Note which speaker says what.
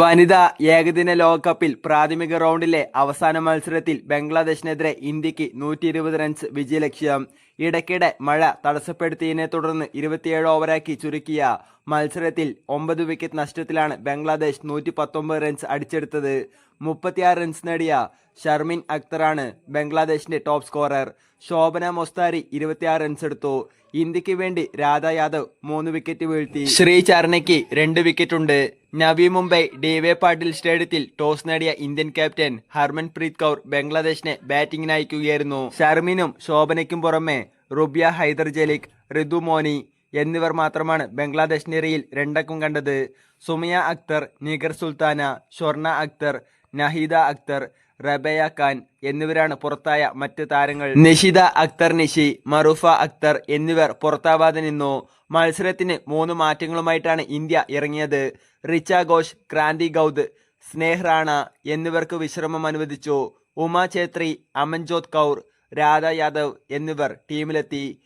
Speaker 1: വനിതാ ഏകദിന ലോകകപ്പിൽ പ്രാഥമിക റൗണ്ടിലെ അവസാന മത്സരത്തിൽ ബംഗ്ലാദേശിനെതിരെ ഇന്ത്യയ്ക്ക് നൂറ്റി ഇരുപത് റൺസ് വിജയലക്ഷ്യം. ഇടയ്ക്കിടെ മഴ തടസ്സപ്പെടുത്തിയതിനെ തുടർന്ന് ഇരുപത്തിയേഴ് ഓവറാക്കി ചുരുക്കിയ മത്സരത്തിൽ ഒമ്പത് വിക്കറ്റ് നഷ്ടത്തിലാണ് ബംഗ്ലാദേശ് നൂറ്റി പത്തൊമ്പത് റൺസ് അടിച്ചെടുത്തത്. മുപ്പത്തിയാറ് റൺസ് നേടിയ ഷർമിൻ അക്തറാണ് ബംഗ്ലാദേശിന്റെ ടോപ്പ് സ്കോറർ ശോഭന മൊസ്താരി ഇരുപത്തിയാറ് റൺസ് എടുത്തു. ഇന്ത്യയ്ക്ക് വേണ്ടി രാധ യാദവ് മൂന്ന് വിക്കറ്റ് വീഴ്ത്തി. ശ്രീ ചർണയ്ക്ക് രണ്ട് വിക്കറ്റുണ്ട് നവി മുംബൈ ഡി വേ പാട്ടീൽ സ്റ്റേഡിയത്തിൽ ടോസ് നേടിയ ഇന്ത്യൻ ക്യാപ്റ്റൻ ഹർമൻപ്രീത് കൗർ ബംഗ്ലാദേശിനെ ബാറ്റിംഗിന് അയക്കുകയായിരുന്നു. ഷർമിനും ശോഭനയ്ക്കും പുറമെ റുബിയ ഹൈദർ ജലിക് ഋതു മോനി എന്നിവർ മാത്രമാണ് ബംഗ്ലാദേശ് നിരയിൽ രണ്ടക്കം കണ്ടത്. സുമിയ അക്തർ നിഗർ സുൽത്താന ഷൊർണ അക്തർ നഹീദ അക്തർ റബയ ഖാൻ എന്നിവരാണ് പുറത്തായ മറ്റ് താരങ്ങൾ. നിഷിത അക്തർ നിഷി മറുഫ അക്തർ എന്നിവർ പുറത്താവാതെ നിന്നു. മത്സരത്തിന് മൂന്ന് മാറ്റങ്ങളുമായിട്ടാണ് ഇന്ത്യ ഇറങ്ങിയത്. റിച്ച ഘോഷ് ക്രാന്തി ഗൌദ് സ്നേഹ് റാണ എന്നിവർക്ക് വിശ്രമം അനുവദിച്ചു. ഉമ ഛേത്രി അമൻജോത് കൗർ രാധ യാദവ് എന്നിവർ ടീമിലെത്തി.